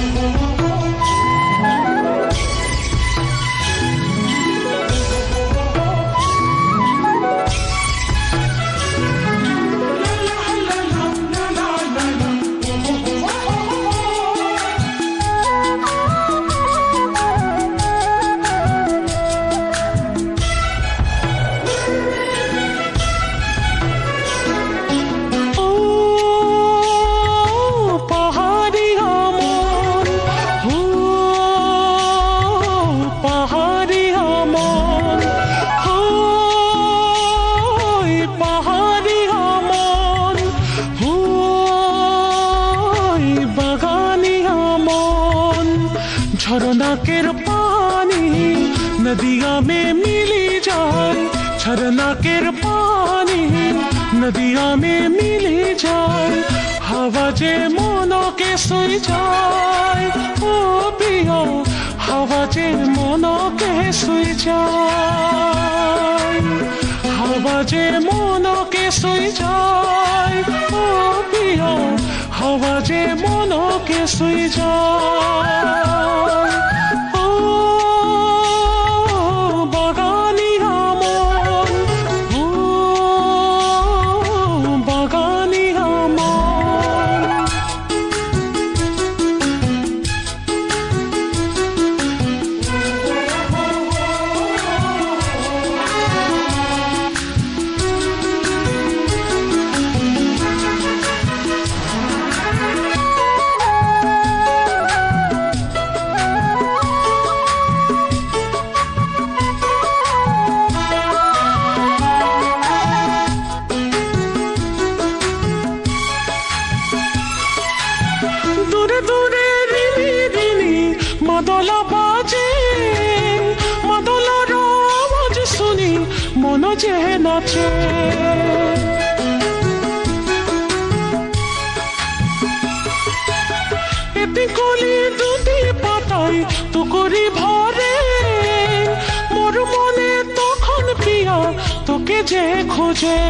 ও ঝরনাকের পানি নদিয়া মে মিলি যায় ঝরনাকের পানি নদিয়া মে মিলি যায়, হাওয়া যে মনকে শুই যায়, ও প্রিয়, হাওয়া যে মনকে শুই যায়, হাওয়া যে মনকে শুই যায়, ও প্রিয়, হাওয়া যে মনকে শুই যায়। মাদলা বাজে মাদলার আওয়াজ শুনি, মন যে নাচে। এতে কলি দুটি পাতায় তুকরি ভরে, মোর মনে তখন পিয়া তোকে যে খোঁজে।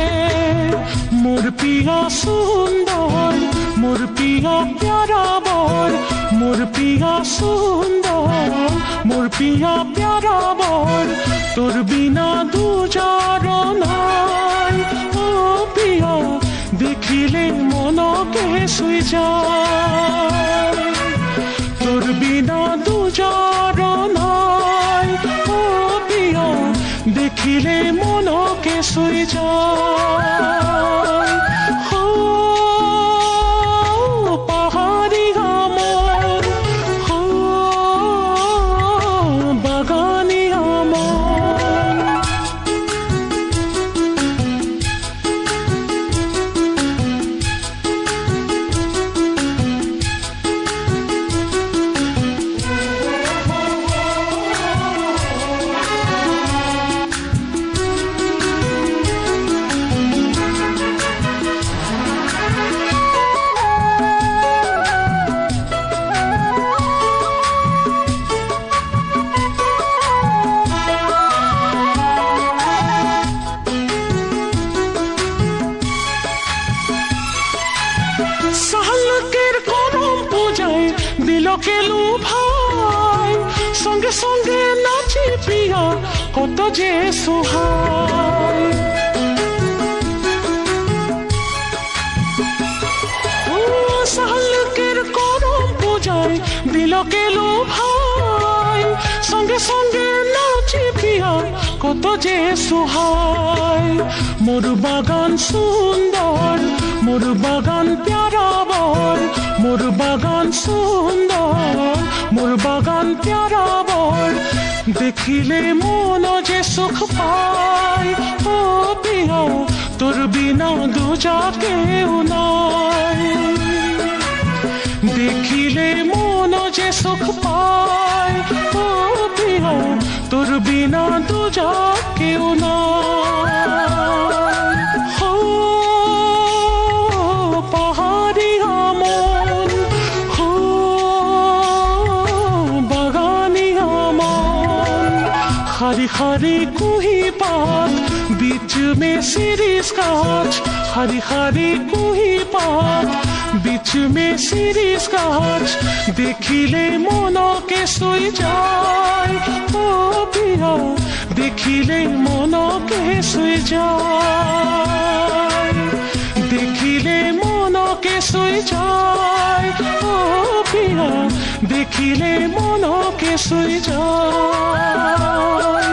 মোর পিয়া সুন্দর মোর পিয়া প্যারা বর মোর পিয়া সুন্দর, মোর পিয়া প্যারা বর তোর বিনা দুজার নাই ও পিয়া দেখিলে মনকে শুই যায়। তোর বিনা দুজার নাই ও পিয়া দেখিলে মনকে শুই যায়। দিলকে ভাই, সঙ্গে সঙ্গে নাচি প্রিয়া, কত যে সুহায় সাহালকের করম পূজায় দিলকে ভাই, সঙ্গে সঙ্গে নাচি প্রিয়া, কত যে সুহায় মোর বাগান সুন্দর, মোর বাগান প্যারা বর মোর বাগান সুন্দর, মোর বাগান প্যারা বর দেখিলে মন যে সুখ পায়, ও প্রিয়, তোর বিনা দুজা কেউ নাই। দেখিলে মন যে সুখ পায়। তোর বিনা কেউ আমন। ও বাগানি আমন। হারি হারি কুহি পাত बीच में सिरिस गाछ हरी हरी कुही पात बीच में सिरिस গাছ দেখিলে মনকে শুই যায় ও পিয়া দেখিলে মনকে শুই যায় দেখিলে মনকে শুই যায় ও পিয়া দেখিলে মনকে শুই যায় ও